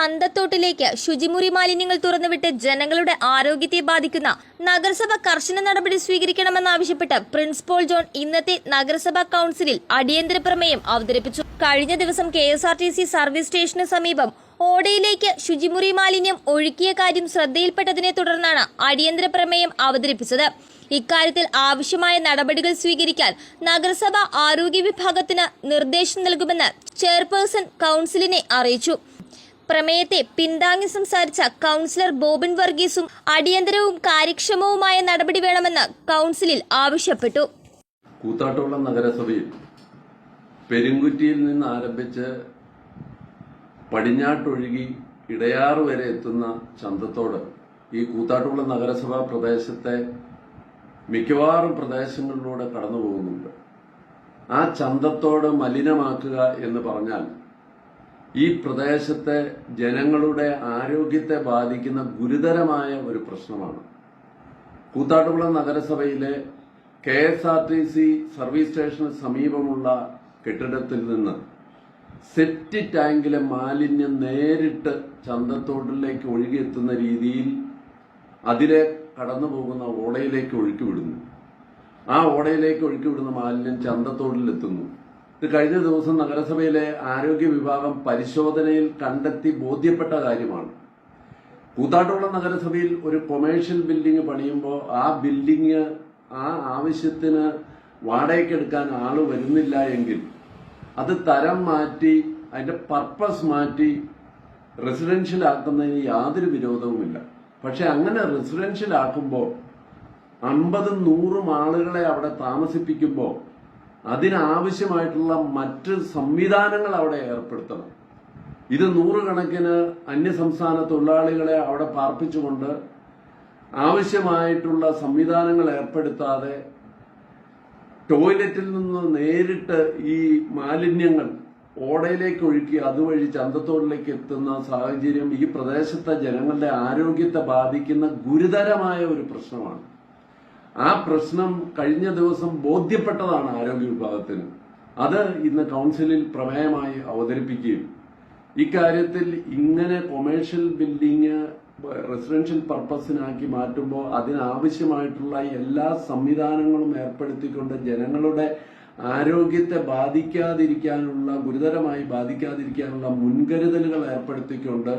ചന്തത്തോട്ടിലേക്ക് ശുചിമുറി മാലിന്യങ്ങൾ തുറന്നുവിട്ട് ജനങ്ങളുടെ ആരോഗ്യത്തെ ബാധിക്കുന്ന നഗരസഭ കർശന നടപടി സ്വീകരിക്കണമെന്നാവശ്യപ്പെട്ട് പ്രിൻസിപ്പൽ ജോൺ ഇന്നത്തെ നഗരസഭാ കൌൺസിലിൽ അടിയന്തര പ്രമേയം അവതരിപ്പിച്ചു. കഴിഞ്ഞ ദിവസം K S R T C service സ്റ്റേഷന് സമീപം ഓടയിലേക്ക് ശുചിമുറി മാലിന്യം ഒഴുക്കിയ കാര്യം ശ്രദ്ധയിൽപ്പെട്ടതിനെ തുടർന്നാണ് അടിയന്തര പ്രമേയം അവതരിപ്പിച്ചത്. ഇക്കാര്യത്തിൽ ആവശ്യമായ നടപടികൾ സ്വീകരിക്കാൻ നഗരസഭ ആരോഗ്യ വിഭാഗത്തിന് നിർദ്ദേശം നൽകുമെന്ന് ചെയർപേഴ്സൺ കൌൺസിലിനെ അറിയിച്ചു. പ്രമേയത്തെ പിന്താങ്ങി സംസാരിച്ച കൗൺസിലർ ബോബിൻ വർഗീസും അടിയന്തരവും കാര്യക്ഷമവുമായ നടപടി വേണമെന്ന് കൗൺസിലിൽ ആവശ്യപ്പെട്ടു. കൂത്താട്ടുള്ള നഗരസഭയിൽ പെരുങ്കുറ്റിയിൽ നിന്ന് ആരംഭിച്ച് പടിഞ്ഞാട്ടൊഴുകി ഇടയാറ് വരെ എത്തുന്ന ചന്തത്തോട് ഈ കൂത്താട്ടുള്ള നഗരസഭാ പ്രദേശത്തെ മിക്കവാറും പ്രദേശങ്ങളിലൂടെ കടന്നു പോകുന്നുണ്ട് ആ ചന്തത്തോട് മലിനമാക്കുക എന്ന് പറഞ്ഞാൽ ഈ പ്രദേശത്തെ ജനങ്ങളുടെ ആരോഗ്യത്തെ ബാധിക്കുന്ന ഗുരുതരമായ ഒരു പ്രശ്നമാണ്. കൂത്താട്ടുകുളം നഗരസഭയിലെ K S R T C service സ്റ്റേഷന് സമീപമുള്ള കെട്ടിടത്തിൽ നിന്ന് സെറ്റ് ടാങ്കിലെ മാലിന്യം നേരിട്ട് ചന്തത്തോട്ടിലേക്ക് ഒഴുകിയെത്തുന്ന രീതിയിൽ അതിലെ കടന്നുപോകുന്ന ഓടയിലേക്ക് ഒഴുക്കിവിടുന്നു ആ ഓടയിലേക്ക് ഒഴുക്കിവിടുന്ന മാലിന്യം ചന്തത്തോട്ടിലെത്തുന്നു. ഇത് കഴിഞ്ഞ ദിവസം നഗരസഭയിലെ ആരോഗ്യ വിഭാഗം പരിശോധനയിൽ കണ്ടെത്തി ബോധ്യപ്പെട്ട കാര്യമാണ്. കൂത്താട്ടുകുളം നഗരസഭയിൽ ഒരു കൊമേഴ്ഷ്യൽ ബിൽഡിംഗ് പണിയുമ്പോൾ ആ ബിൽഡിംഗ് ആ ആവശ്യത്തിന് വാടകയ്ക്കെടുക്കാൻ ആൾ വരുന്നില്ല എങ്കിൽ അത് തരം മാറ്റി അതിന്റെ പർപ്പസ് മാറ്റി റെസിഡൻഷ്യൽ ആക്കുന്നതിന് യാതൊരു വിരോധവുമില്ല. പക്ഷെ അങ്ങനെ റെസിഡൻഷ്യൽ ആക്കുമ്പോൾ അമ്പതും നൂറും ആളുകളെ അവിടെ താമസിപ്പിക്കുമ്പോൾ അതിനാവശ്യമായിട്ടുള്ള മറ്റ് സംവിധാനങ്ങൾ അവിടെ ഏർപ്പെടുത്തണം. ഇത് നൂറുകണക്കിന് അന്യസംസ്ഥാന തൊഴിലാളികളെ അവിടെ പാർപ്പിച്ചുകൊണ്ട് ആവശ്യമായിട്ടുള്ള സംവിധാനങ്ങൾ ഏർപ്പെടുത്താതെ ടോയ്ലറ്റിൽ നിന്ന് നേരിട്ട് ഈ മാലിന്യങ്ങൾ ഓടയിലേക്ക് ഒഴുക്കി അതുവഴി ചന്തത്തോടിലേക്ക് എത്തുന്ന സാഹചര്യം ഈ പ്രദേശത്തെ ജനങ്ങളുടെ ആരോഗ്യത്തെ ബാധിക്കുന്ന ഗുരുതരമായ ഒരു പ്രശ്നമാണ്. ആ പ്രശ്നം കഴിഞ്ഞ ദിവസം ബോധ്യപ്പെട്ടതാണ് ആരോഗ്യ വിഭാഗത്തിന് അത് ഇന്ന് കൗൺസിലിൽ പ്രമേയമായി അവതരിപ്പിക്കുകയും ഇക്കാര്യത്തിൽ ഇങ്ങനെ കൊമേഴ്ഷ്യൽ ബിൽഡിംഗ് റെസിഡൻഷ്യൽ പർപ്പസിനാക്കി മാറ്റുമ്പോൾ അതിനാവശ്യമായിട്ടുള്ള എല്ലാ സംവിധാനങ്ങളും ഏർപ്പെടുത്തിക്കൊണ്ട് ജനങ്ങളുടെ ആരോഗ്യത്തെ ബാധിക്കാതിരിക്കാനുള്ള ഗുരുതരമായി ബാധിക്കാതിരിക്കാനുള്ള മുൻകരുതലുകൾ ഏർപ്പെടുത്തിക്കൊണ്ട്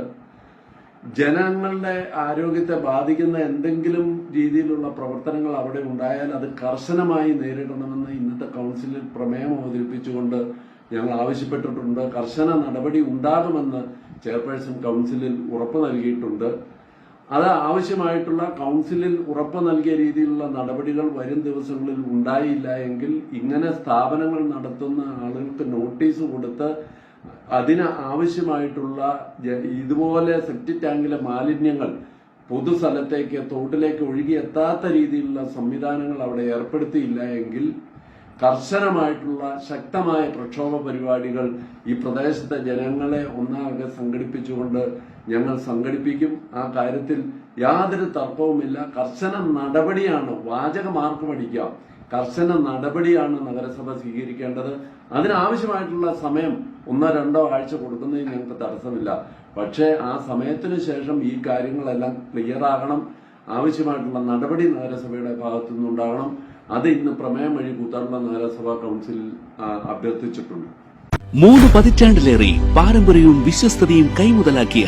ജനങ്ങളുടെ ആരോഗ്യത്തെ ബാധിക്കുന്ന എന്തെങ്കിലും രീതിയിലുള്ള പ്രവർത്തനങ്ങൾ അവിടെ ഉണ്ടായാൽ അത് കർശനമായി നേരിടണമെന്ന് ഇന്നത്തെ കൗൺസിലിൽ പ്രമേയം അവതരിപ്പിച്ചുകൊണ്ട് ഞങ്ങൾ ആവശ്യപ്പെട്ടിട്ടുണ്ട്. കർശന നടപടി ഉണ്ടാകുമെന്ന് ചെയർപേഴ്സൺ കൗൺസിലിൽ ഉറപ്പ് നൽകിയിട്ടുണ്ട്. അത് ആവശ്യമായിട്ടുള്ള കൗൺസിലിൽ ഉറപ്പ് നൽകിയ രീതിയിലുള്ള നടപടികൾ വരും ദിവസങ്ങളിൽ ഉണ്ടായില്ല എങ്കിൽ ഇങ്ങനെ സ്ഥാപനങ്ങൾ നടത്തുന്ന ആളുകൾക്ക് നോട്ടീസ് കൊടുത്ത് അതിന് ആവശ്യമായിട്ടുള്ള ഇതുപോലെ സെപ്റ്റിക് ടാങ്കിലെ മാലിന്യങ്ങൾ പൊതുസ്ഥലത്തേക്ക് തോട്ടിലേക്ക് ഒഴുകി എത്താത്ത രീതിയിലുള്ള സംവിധാനങ്ങൾ അവിടെ ഏർപ്പെടുത്തിയില്ല എങ്കിൽ കർശനമായിട്ടുള്ള ശക്തമായ പ്രക്ഷോഭ പരിപാടികൾ ഈ പ്രദേശത്തെ ജനങ്ങളെ ഒന്നാകെ സംഘടിപ്പിച്ചുകൊണ്ട് ഞങ്ങൾ സംഘടിപ്പിക്കും. ആ കാര്യത്തിൽ യാതൊരു തർക്കവുമില്ല. കർശന നടപടിയാണ് വാചകമാർക്കും അടിക്കാം കർശന നടപടിയാണ് നഗരസഭ സ്വീകരിക്കേണ്ടത്. അതിനാവശ്യമായിട്ടുള്ള സമയം ഒന്നോ രണ്ടോ ആഴ്ച കൊടുക്കുന്നതിന് ഞങ്ങൾക്ക് തടസ്സമില്ല. പക്ഷേ ആ സമയത്തിന് ശേഷം ഈ കാര്യങ്ങളെല്ലാം ക്ലിയർ ആകണം. ആവശ്യമായിട്ടുള്ള നടപടി നഗരസഭയുടെ ഭാഗത്തു നിന്നുണ്ടാകണം അത് ഇന്ന് പ്രമേയം വഴി കൂത്താറുള്ള നഗരസഭാ കൗൺസിലിൽ അഭ്യർത്ഥിച്ചിട്ടുണ്ട്. മൂന്ന് പതിറ്റാണ്ടിലേറെ പാരമ്പര്യവും വിശ്വസ്തതയും കൈമുതലാക്കിയ